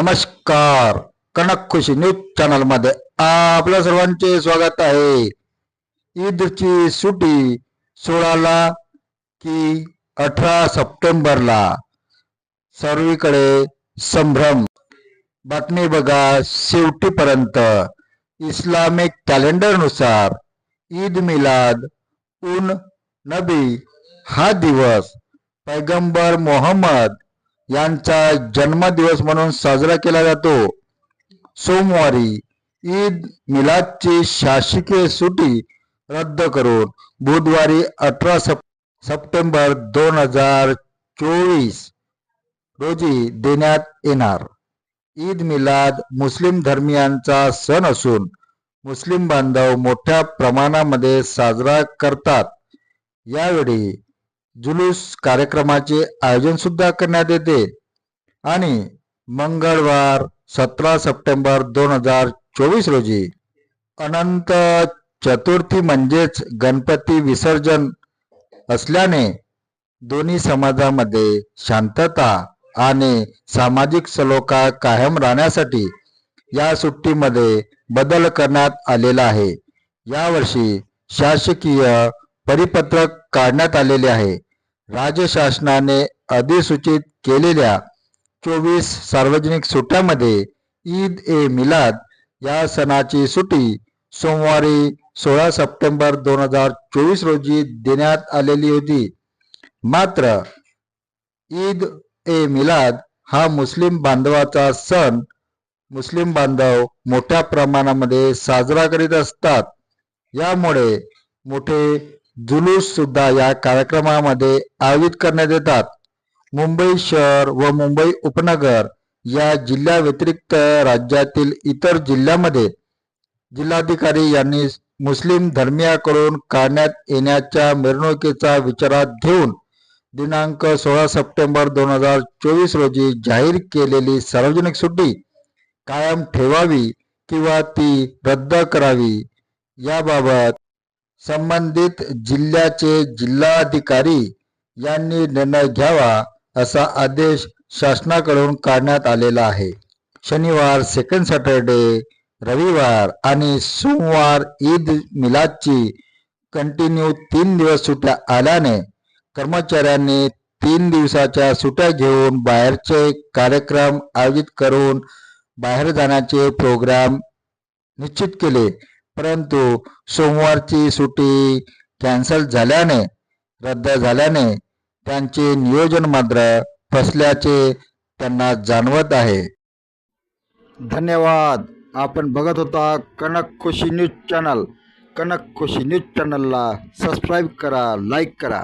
नमस्कार. कनक खुशी न्यूज चॅनलमध्ये आपल्या सर्वांचे स्वागत आहे. ईदची सुटी सोळाला की अठरा सप्टेंबरला. सर्वीकडे संभ्रम. बातमी बघा शेवटीपर्यंत. इस्लामिक कॅलेंडरनुसार ईद मिलाद उन नबी हा दिवस. पैगंबर मोहम्मद यांचा जन्मदिवस म्हणून साजरा केला जातो. सोमवारी ईद मिलादची शासकीय सुटी रद्द करून बुधवारी अठरा सप सप्टेंबर दोन हजार चोवीस रोजी देण्यात येणार. ईद मिलाद मुस्लिम धर्मियांचा सण असून मुस्लिम बांधव मोठ्या प्रमाणामध्ये साजरा करतात. यावेळी जुलूस कार्यक्रमाचे आयोजन सुद्धा करण्यात येते. आणि मंगळवार सतरा सप्टेंबर दोन हजार चोवीस रोजी अनंत चतुर्थी म्हणजेच गणपती विसर्जन असल्याने दोन्ही समाजामध्ये शांतता आणि सामाजिक सलोखा कायम राहण्यासाठी या सुट्टीमध्ये बदल करण्यात आलेला आहे. यावर्षी शासकीय परिपत्रक काढण्यात आलेले आहे. राज्य शासनाने अधिसूचित केलेल्या चोवीस सार्वजनिक सुट्ट्यामध्ये ईद ए मिलाद या सणाची सुटी सोमवारी सोळा सप्टेंबर दोन हजार चोवीस रोजी देण्यात आलेली होती. मात्र ईद ए मिलाद हा मुस्लिम बांधवाचा सण. मुस्लिम बांधव मोठ्या प्रमाणामध्ये साजरा करीत असतात. यामुळे मोठे जुलूस सुद्धा या कार्यक्रमामध्ये आयोजित करण्यात येतात. मुंबई शहर व मुंबई उपनगर या जिल्ह्या व्यतिरिक्त राज्यातील इतर जिल्ह्यामध्ये जिल्हाधिकारी यांनी मुस्लिम धर्मियाकडून काढण्यात येण्याच्या मिरवणुकीचा विचारात घेऊन दिनांक सोळा सप्टेंबर दोन हजार चोवीस रोजी जाहीर केलेली सार्वजनिक सुट्टी कायम ठेवावी किंवा ती रद्द करावी याबाबत संबंधित जिल्ह्याचे जिल्हाधिकारी यांनी निर्णय घ्यावा असा आदेश शासनाकडून काढण्यात आलेला आहे. शनिवार सेकंड सॅटरडे रविवार आणि सोमवार ईद मिलादची कंटिन्यू तीन दिवस सुट्ट्या आल्याने कर्मचाऱ्यांनी तीन दिवसाच्या सुट्ट्या घेऊन बाहेरचे कार्यक्रम आयोजित करून बाहेर जाण्याचे प्रोग्राम निश्चित केले. परंतु सोमवारची सुटी कॅन्सल झाल्याने रद्द झाल्याने त्यांचे नियोजन मात्र फसल्याचे त्यांना जाणवत आहे. धन्यवाद. आपण बघत होता Kanak Khushi news channel. Kanak Khushi news चॅनलला सबस्क्राईब करा लाईक करा.